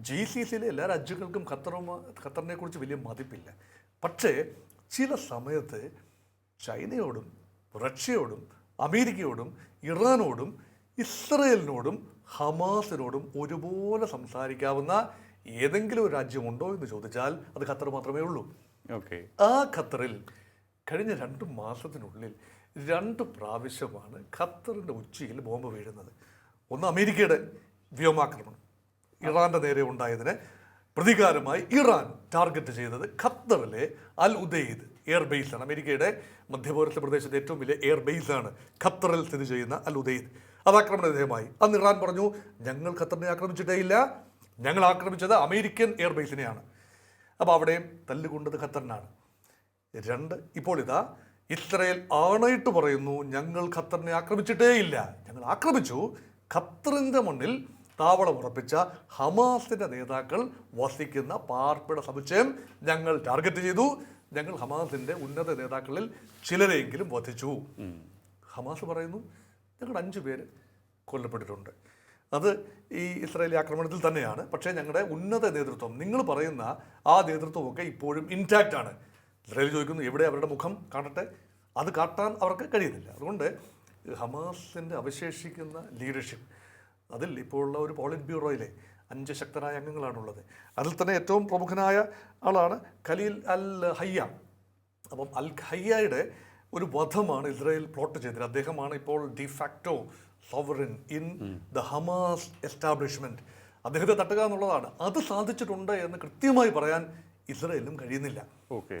G C സിയിലെ എല്ലാ രാജ്യങ്ങൾക്കും ഖത്തറും ഖത്തറിനെ കുറിച്ച് വലിയ മതിപ്പില്ല. പക്ഷേ ചില സമയത്ത് ചൈനയോടും റഷ്യയോടും അമേരിക്കയോടും ഇറാനോടും ഇസ്രയേലിനോടും ഹമാസിനോടും ഒരുപോലെ സംസാരിക്കാവുന്ന ഏതെങ്കിലും ഒരു രാജ്യമുണ്ടോ എന്ന് ചോദിച്ചാൽ അത് ഖത്തർ മാത്രമേ ഉള്ളൂ. ഓക്കെ. ആ ഖത്തറിൽ കഴിഞ്ഞ രണ്ട് മാസത്തിനുള്ളിൽ രണ്ട് പ്രാവശ്യമാണ് ഖത്തറിന്റെ ഉച്ചയിൽ ബോംബ് വീഴുന്നത്. ഒന്ന് അമേരിക്കയുടെ വ്യോമാക്രമണം. ഇറാന്റെ നേരെ ഉണ്ടായതിന് പ്രതികാരമായി ഇറാൻ ടാർഗറ്റ് ചെയ്തത് ഖത്തറിലെ അൽ ഉദയ്ദ് എയർ ബേസാണ് അമേരിക്കയുടെ മധ്യപൗരസ്ത്യ പ്രദേശത്തെ ഏറ്റവും വലിയ എയർ ബേസാണ് ഖത്തറിൽ സ്ഥിതി ചെയ്യുന്ന അൽ ഉദയ്ദ് അത് ആക്രമണ വിധേയമായി അന്ന് ഇറാൻ പറഞ്ഞു ഞങ്ങൾ ഖത്തറിനെ ആക്രമിച്ചിട്ടേ ഇല്ല. ഞങ്ങൾ ആക്രമിച്ചത് അമേരിക്കൻ എയർ ബേസിനെയാണ് അപ്പോൾ അവിടെയും തല്ലുകൊണ്ടത് ഖത്തറിനാണ്. രണ്ട് ഇപ്പോൾ ഇതാ ഇസ്രയേൽ ആണയിട്ട് പറയുന്നു ഞങ്ങൾ ഖത്തറിനെ ആക്രമിച്ചിട്ടേ ഇല്ല. ഞങ്ങൾ ആക്രമിച്ചു. ഖത്തറിന്റെ മണ്ണിൽ താവളം ഉറപ്പിച്ച ഹമാസിന്റെ നേതാക്കൾ വസിക്കുന്ന പാർപ്പിട സമുച്ചയം ഞങ്ങൾ ടാർഗറ്റ് ചെയ്തു. ഞങ്ങൾ ഹമാസിന്റെ ഉന്നത നേതാക്കളിൽ ചിലരെയെങ്കിലും വധിച്ചു. ഹമാസ് പറയുന്നു ഞങ്ങളുടെ അഞ്ച് പേര് കൊല്ലപ്പെട്ടിട്ടുണ്ട്. അത് ഈ ഇസ്രായേലി ആക്രമണത്തിൽ തന്നെയാണ്. പക്ഷേ ഞങ്ങളുടെ ഉന്നത നേതൃത്വം നിങ്ങൾ പറയുന്ന ആ നേതൃത്വമൊക്കെ ഇപ്പോഴും ഇൻടാക്റ്റ് ആണ്. ഇസ്രായേൽ ചോദിക്കുന്നു എവിടെ അവരുടെ മുഖം കാണട്ടെ? അത് കാട്ടാൻ അവർക്ക് കഴിയുന്നില്ല. അതുകൊണ്ട് ഹമാസിന്റെ അവശേഷിക്കുന്ന ലീഡർഷിപ്പ് അതിൽ ഇപ്പോൾ ഉള്ള ഒരു പോളിറ്റ് ബ്യൂറോയിലെ അഞ്ച് ശക്തരായ അംഗങ്ങളാണുള്ളത്. അതിൽ തന്നെ ഏറ്റവും പ്രമുഖനായ ആളാണ് ഖലീൽ അൽ ഹയ്യ. അപ്പം അൽ ഹയ്യയുടെ ഒരു വധമാണ് ഇസ്രായേൽ പ്ലോട്ട് ചെയ്തത്. അദ്ദേഹമാണ് ഇപ്പോൾ de facto sovereign in the Hamas establishment അദ്ദേഹത്തെ തട്ടുക എന്നുള്ളതാണ്. അത് സാധിച്ചിട്ടുണ്ട് എന്ന് കൃത്യമായി പറയാൻ ഇസ്രയേലും കഴിയുന്നില്ല. ഓക്കെ